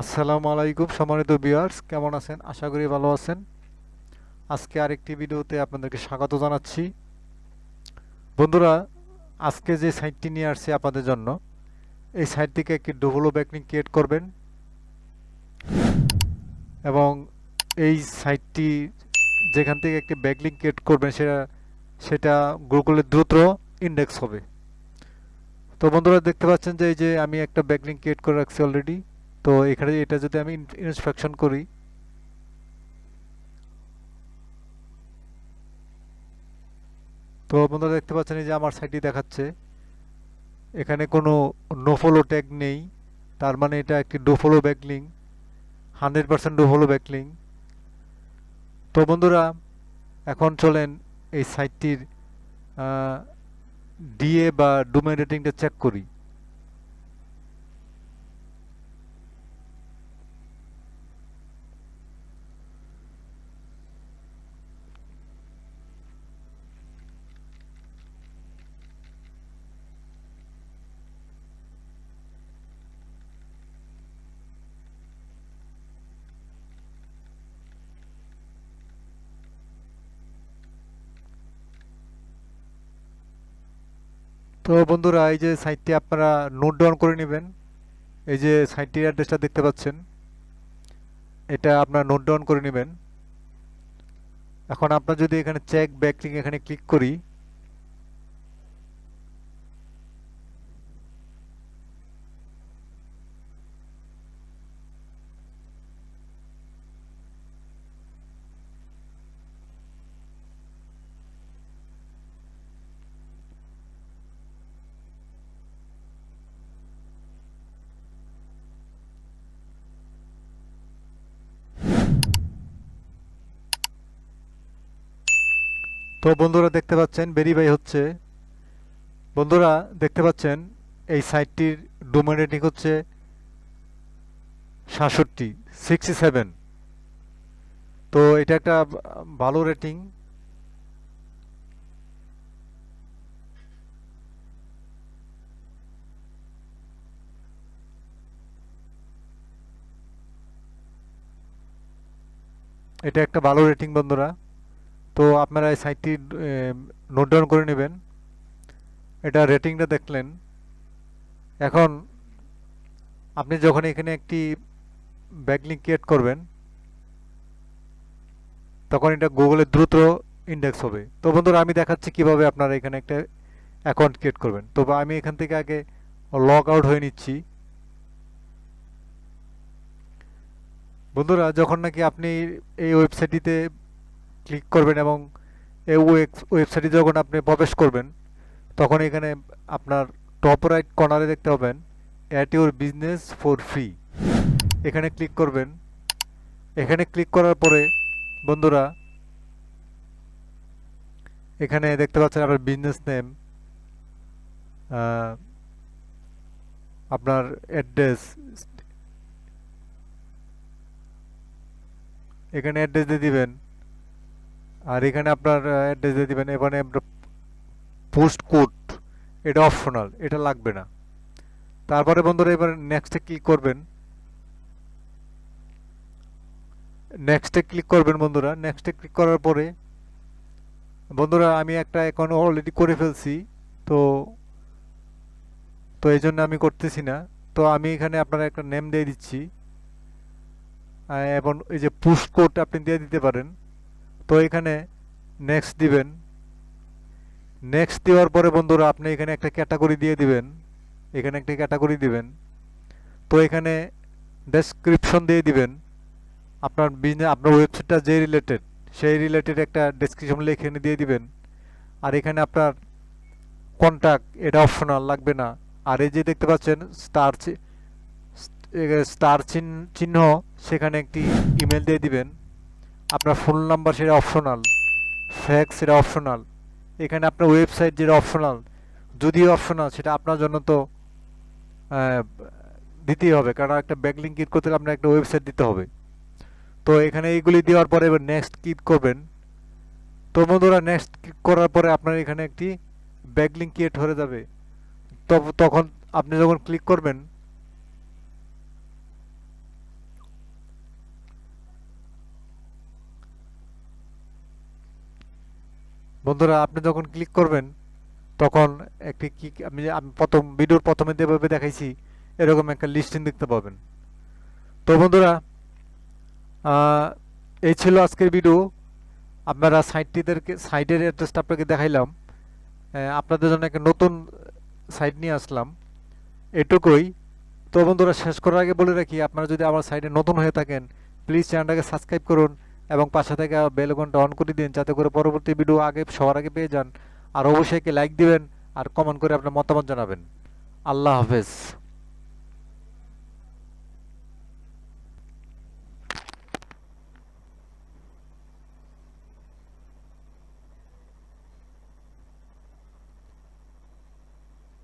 আসসালামু আলাইকুম সম্মানিত ভিউয়ার্স কেমন আছেন? আশা করি ভালো আছেন। আজকে আরেকটি ভিডিওতে আপনাদেরকে স্বাগত জানাচ্ছি। বন্ধুরা, আজকে যে সাইটটি নিয়ে আসছি আপনাদের জন্য, এই সাইট থেকে একটি ডবলো ব্যাকলিং ক্রিয়েট করবেন। এবং এই সাইটটি যেখান থেকে একটি ব্যাকলিং ক্রিয়েট করবেন, সেটা সেটা গুগলে দ্রুত ইন্ডেক্স হবে। তো বন্ধুরা, দেখতে পাচ্ছেন যে এই যে আমি একটা ব্যাকলিং ক্রিয়েট করে রাখছি অলরেডি তো এখানে এটা যদি আমি ইন্সপেকশন করি, তো বন্ধুরা দেখতে পাচ্ছেন যে আমার সাইটটি দেখাচ্ছে। এখানে কোনো নোফলো ট্যাগ নেই, তার মানে এটা একটি dofollow backlink hundred percent dofollow backlink তো বন্ধুরা, এখন চলেন এই সাইটটির ডিএ বা ডোমেন রেটিংটা চেক করি। তো বন্ধুরা, এই যে সাইটটি আপনারা নোট ডাউন করে নেবেন। এই যে সাইটটির অ্যাড্রেসটা দেখতে পাচ্ছেন। এটা আপনারা নোট ডাউন করে নেবেন। এখন আপনার যদি এখানে চেক ব্যাকলিং এখানে ক্লিক করি তো বন্ধুরা দেখতে পাচ্ছেন ভেরিফাই হচ্ছে। বন্ধুরা দেখতে পাচ্ছেন, এই সাইটটির ডোমেন রেটিং হচ্ছে সাতষট্টি সিক্সটি সেভেন তো এটা একটা ভালো রেটিং। এটা একটা ভালো রেটিং, বন্ধুরা। তো আপনারা এই সাইটটি নোট ডাউন করে নেবেন। এটা রেটিংটা দেখলেন। এখন আপনি যখন এখানে একটি ব্যাকলিঙ্ক ক্রিয়েট করবেন, তখন এটা গুগলে দ্রুত ইন্ডেক্স হবে। তো বন্ধুরা, আমি দেখাচ্ছি কীভাবে আপনারা এখানে একটা অ্যাকাউন্ট ক্রিয়েট করবেন। তো আমি এখান থেকে আগে লগ আউট হয়ে নিচ্ছি। বন্ধুরা, যখন নাকি আপনি এই ওয়েবসাইটটিতে ক্লিক করবেন এবং এই ওয়েবসাইটে যখন আপনি প্রবেশ করবেন, তখন এখানে আপনার টপ রাইট কর্নারে দেখতে পাবেন at your business for free এখানে ক্লিক করবেন। এখানে ক্লিক করার পরে, বন্ধুরা, এখানে দেখতে পাচ্ছেন আপনার বিজনেস নেম আপনার অ্যাড্রেস এখানে অ্যাড্রেস দিয়ে দিবেন। আর এখানে আপনার অ্যাড্রেস দিয়ে দিবেন, এখানে পোস্ট কোড এটা অপশনাল এটা লাগবে না। তারপরে বন্ধুরা, এবার নেক্সটে ক্লিক করবেন। নেক্সটে ক্লিক করবেন বন্ধুরা নেক্সটে ক্লিক করার পরে, বন্ধুরা, আমি একটা অ্যাকাউন্ট অলরেডি করে ফেলছি, তো তো এই জন্য আমি করতেছি না। তো আমি এখানে আপনার একটা নেম দিয়ে দিচ্ছি। এবং এই যে পুশ কোড আপনি দিয়ে দিতে পারেন। তো এখানে নেক্সট দিবেন। নেক্সট দেওয়ার পরে বন্ধুরা আপনি এখানে একটা ক্যাটাগরি দিয়ে দিবেন। এখানে একটা ক্যাটাগরি দিবেন। তো এখানে ডেসক্রিপশন দিয়ে দিবেন। আপনার বিজনেস আপনার ওয়েবসাইটটা যে রিলেটেড সেই রিলেটেড একটা ডেসক্রিপশন লিখে দিয়ে দিবেন। আর এখানে আপনার কন্ট্যাক্ট এটা অপশনাল লাগবে না। আর এই যে দেখতে পাচ্ছেন স্টার স্টার চিহ্ন সেখানে একটি ইমেল দিয়ে দিবেন। আপনার ফোন নাম্বার সেটা অপশনাল ফ্যাক্স সেটা অপশনাল এখানে আপনার ওয়েবসাইট যেটা অপশনাল যদিও অপশনাল সেটা আপনার জন্য তো দিতেই হবে, কারণ একটা ব্যাকলিং ক্লিক করতে গেলে আপনার একটা ওয়েবসাইট দিতে হবে। তো এখানে এইগুলি দেওয়ার পরে এবার নেক্সট ক্লিক করবেন। তো বন্ধুরা নেক্সট ক্লিক করার পরে আপনার এখানে একটি ব্যাকলিং ক্রিয়েট হয়ে যাবে। তখন আপনি যখন ক্লিক করবেন বন্ধুরা, আপনি যখন ক্লিক করবেন, তখন একটি কি আমি আমি প্রথম, ভিডিওর প্রথমে যেভাবে দেখাইছি, এরকম একটা লিস্টিং দেখতে পাবেন। তো বন্ধুরা এই ছিল আজকের ভিডিও আপনারা সাইটটিদেরকে সাইটের অ্যাড্রেসটা আপনাকে দেখাইলাম। আপনাদের জন্য একটা নতুন সাইট নিয়ে আসলাম। এটুকুই। তো বন্ধুরা, শেষ করার আগে বলে রাখি, আপনারা যদি আমার সাইটে নতুন হয়ে থাকেন প্লিজ চ্যানেলটাকে সাবস্ক্রাইব করুন। এবং পাশে থেকে বেলগনটা অন করে দিন, যাতে করে পরবর্তী ভিডিও আগে, সবার আগে পেয়ে যান। আর অবশ্যই লাইক দিবেন আর কমেন্ট করে আপনার মতামত জানাবেন। আল্লাহ হাফেজ।